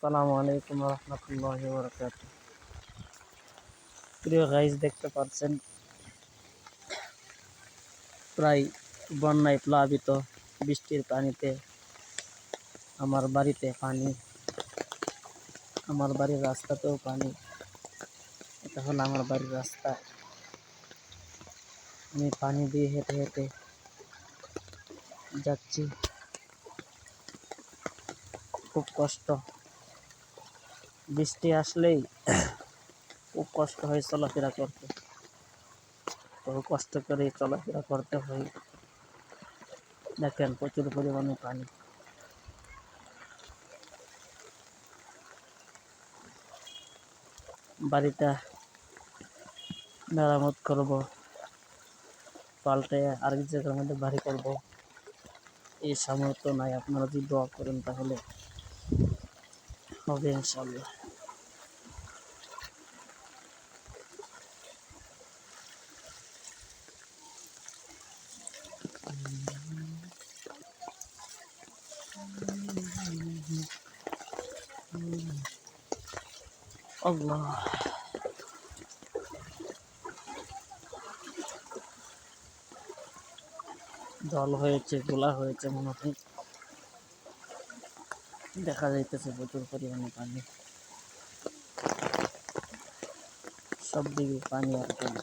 আসসালামু আলাইকুম রহমতুল্লাহ বরকাত প্রিয় গাইজ দেখতে পাচ্ছেন, প্রায় বন্যায় প্লাবিত বৃষ্টির পানিতে আমার বাড়িতে পানি, আমার বাড়ির রাস্তাতেও পানি। এটা হলো আমার বাড়ির রাস্তা। আমি পানি দিয়ে হেঁটে হেঁটে যাচ্ছি। খুব কষ্ট। বৃষ্টি আসলেই খুব কষ্ট হয় চলাফেরা করতে। বহু কষ্ট করে চলাফেরা করতে হয়। দেখেন প্রচুর পরিমাণে পানি। বাড়িটা মেরামত করব, পাল্টে আরেক জায়গার মধ্যে বাড়ি করব। এই সামর্থ্য নাই, আপনারা যদি দোয়া করেন তাহলে হবে ইনশাল্লাহ আল্লাহ জল হয়েছে, গোলা হয়েছে মনে হয়। দেখা যাইতেছে প্রচুর পরিমাণে পানি। সব দিকে পানি আর পানি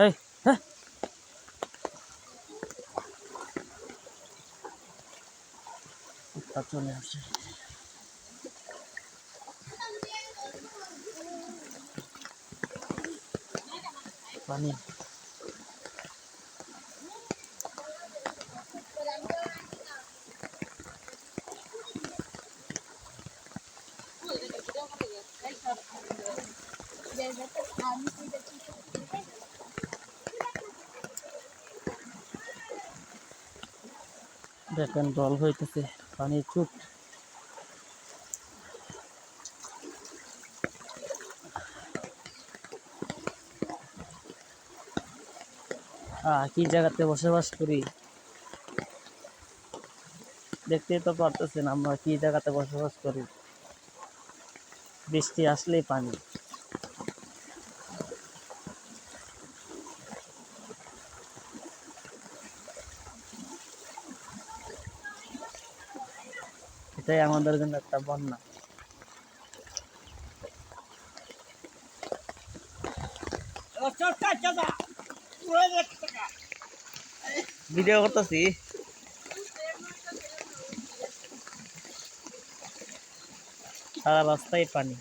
এই হ্যাঁ কুত্তা চলে আসে পানি দেখেন জল হইতেছে পানি আহ, কি জায়গাতে বসবাস করি? দেখতেই তো পারতেছেন আমরা কি জায়গাতে বসবাস করি। বৃষ্টি আসলেই পানি। এটাই আমাদের জন্য একটা বন্যা। ভিডিও করতেছি। সারা রাস্তায় পানি।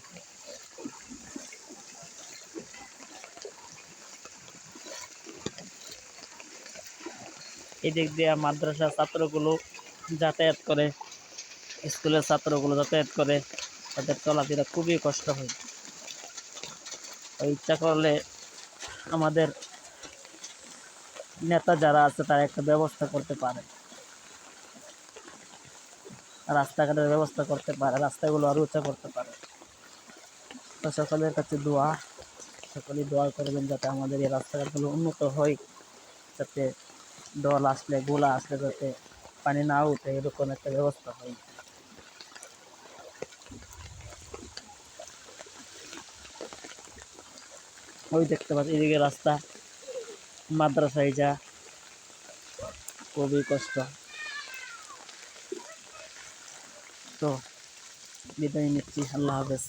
এদিক দিয়ে মাদ্রাসা ছাত্রগুলো যাতায়াত করে। স্কুলের ছাত্রগুলো যাতায়াত করে, তাদের চলাফেরা খুবই কষ্ট হয়। ইচ্ছা করলে আমাদের নেতা যারা আছে, তারা একটা ব্যবস্থা করতে পারে। রাস্তাঘাটের ব্যবস্থা করতে পারে, রাস্তাগুলো আরও উঁচা করতে পারে। তো সকলের কাছে দোয়া, সকলেই দোয়া করবেন যাতে আমাদের এই রাস্তাঘাটগুলো উন্নত হয়, যাতে দল আসলে, গোলা আসলে যাতে পানি না উঠে, এরকম একটা ব্যবস্থা হয়। ওই দেখতে পাচ্ছি এদিকে রাস্তা মাদ্রাসায় যা। খুবই কষ্ট। তো বিদায় নিচ্ছি আল্লাহ হাফেজ।